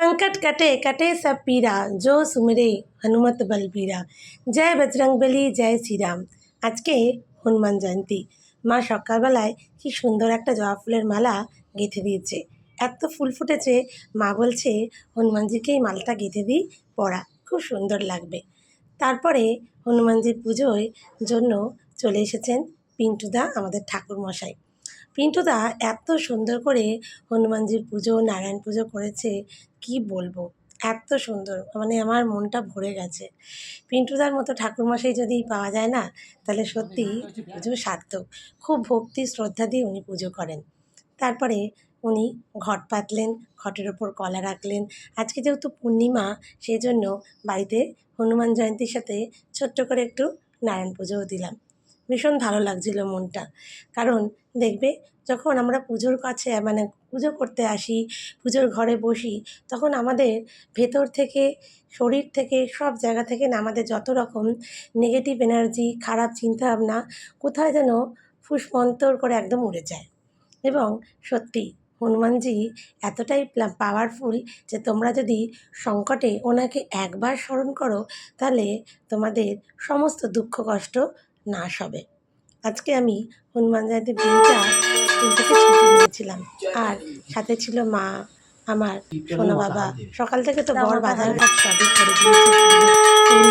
संकट कटे कटे सब पीरा जो सुमरे হনুমত বলবীরা জয় বজরংবলী জয় শ্রীরাম আজকে হনুমান জয়ন্তী মা সকালবেলায় কি সুন্দর একটা জবা ফুলের মালা গেঁথে দিয়েছে এত ফুল ফুটেছে মা বলছে হনুমানজিকে এই মালাটা গেঁথে দিই পরা খুব সুন্দর লাগবে তারপরে হনুমানজির পুজোয় জন্য চলে এসেছেন পিন্টুদা আমাদের ঠাকুর মশাই পিন্টুদা এত সুন্দর করে হনুমানজির পুজো নারায়ণ পুজো করেছে কি বলব? এত সুন্দর মানে আমার মনটা ভরে গেছে। পিন্টুদার মতো ঠাকুরমশাই যদি পাওয়া যায় না তাহলে সত্যি পুজো। সার্থক। খুব ভক্তি শ্রদ্ধা দিয়ে উনি পুজো করেন। তারপরে উনি ঘট পাতলেন ঘটের ওপর কলা রাখলেন। আজকে যেহেতু পূর্ণিমা সেই জন্য বাড়িতে হনুমান জয়ন্তীর সাথে ছোট্ট করে একটু নারায়ণ পুজোও দিলাম। ভীষণ ভালো লাগছিল মনটা। কারণ দেখবে, যখন আমরা পুজোর কাছে মানে পুজো করতে আসি, পুজোর ঘরে বসি, তখন আমাদের ভেতর থেকে, শরীর থেকে, সব জায়গা থেকে না আমাদের যত রকম নেগেটিভ এনার্জি খারাপ চিন্তাভাবনা, কোথায় যেন ফুসমন্তর করে একদম উড়ে যায়। এবং সত্যি, হনুমানজি এতটাই পাওয়ারফুল যে তোমরা যদি সংকটে ওনাকে একবার স্মরণ করো, তাহলে তোমাদের সমস্ত দুঃখ কষ্ট নাশ হবে আজকে আমি হনুমান জয়ন্তী দিনটা স্কুল থেকে ছুটি নিয়েছিলাম। আর সাথে ছিল মা, আমার সোনা বাবা। সকাল থেকে তো বড় বাজার ঘাট সবই করে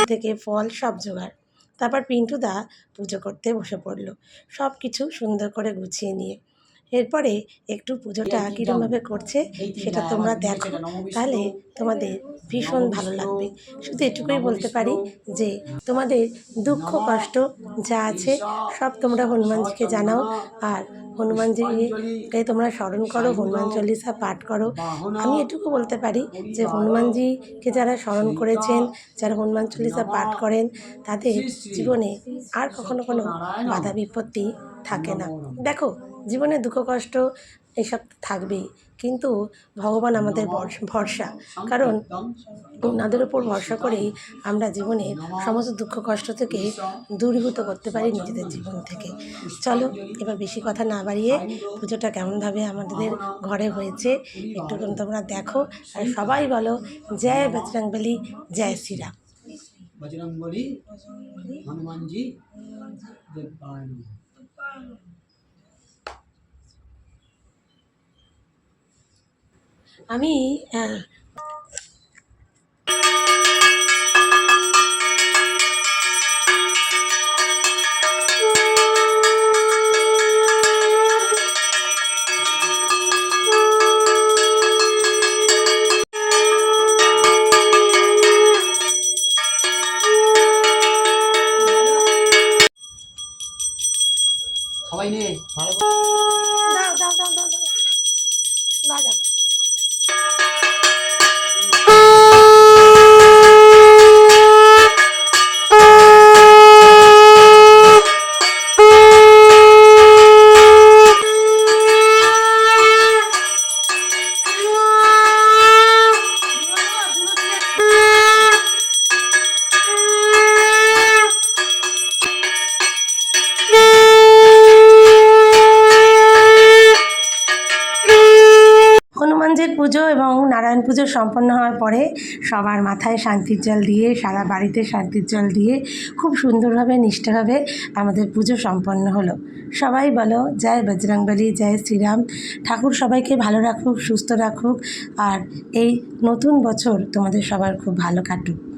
থেকে ফল সব জোগাড়। তারপর পিন্টু দা পুজো করতে বসে পড়ল। সব কিছু সুন্দর করে গুছিয়ে নিয়ে। এরপরে একটু পুজোটা কীরকমভাবে করছে সেটা তোমরা দেখো। তাহলে তোমাদের ভীষণ ভালো লাগবে। শুধু এটুকুই বলতে পারি যে তোমাদের দুঃখ কষ্ট যা আছে সব তোমরা হনুমানজিকে জানাও আর হনুমানজিকে তোমরা স্মরণ করো হনুমান চল্লিশা পাঠ করো। আমি এটুকু বলতে পারি যে হনুমানজিকে যারা স্মরণ করেছেন যারা হনুমান চল্লিশা পাঠ করেন তাদের জীবনে আর কখনো কোনো বাধা বিপত্তি থাকে না। দেখো জীবনে দুঃখ কষ্ট এসব থাকবেই। কিন্তু ভগবান আমাদের ভরসা কারণ ওনাদের ওপর ভরসা করেই আমরা জীবনে সমস্ত দুঃখ কষ্ট থেকে দূরীভূত করতে পারি নিজেদের জীবন থেকে। চলো এবার বেশি কথা না বাড়িয়ে পুজোটা কেমনভাবে আমাদের ঘরে হয়েছে একটু তোমরা দেখো আর সবাই বলো জয় বজরংবলী জয় শ্রীরাম। বজরংবলী হনুমানজি আমি আহ, সবাই নে ভালো দাও দাও দাও দাও দাও। বাজাও। হনুমানজির পুজো এবং নারায়ণ পুজো সম্পন্ন হওয়ার পরে সবার মাথায় শান্তির জল দিয়ে, সারা বাড়িতে শান্তির জল দিয়ে, খুব সুন্দরভাবে, নিষ্ঠাভাবে আমাদের পুজো সম্পন্ন হলো। সবাই বলো, জয় বজরংবলী, জয় শ্রীরাম। ঠাকুর সবাইকে ভালো রাখুক, সুস্থ রাখুক। আর এই নতুন বছর তোমাদের সবার খুব ভালো কাটুক।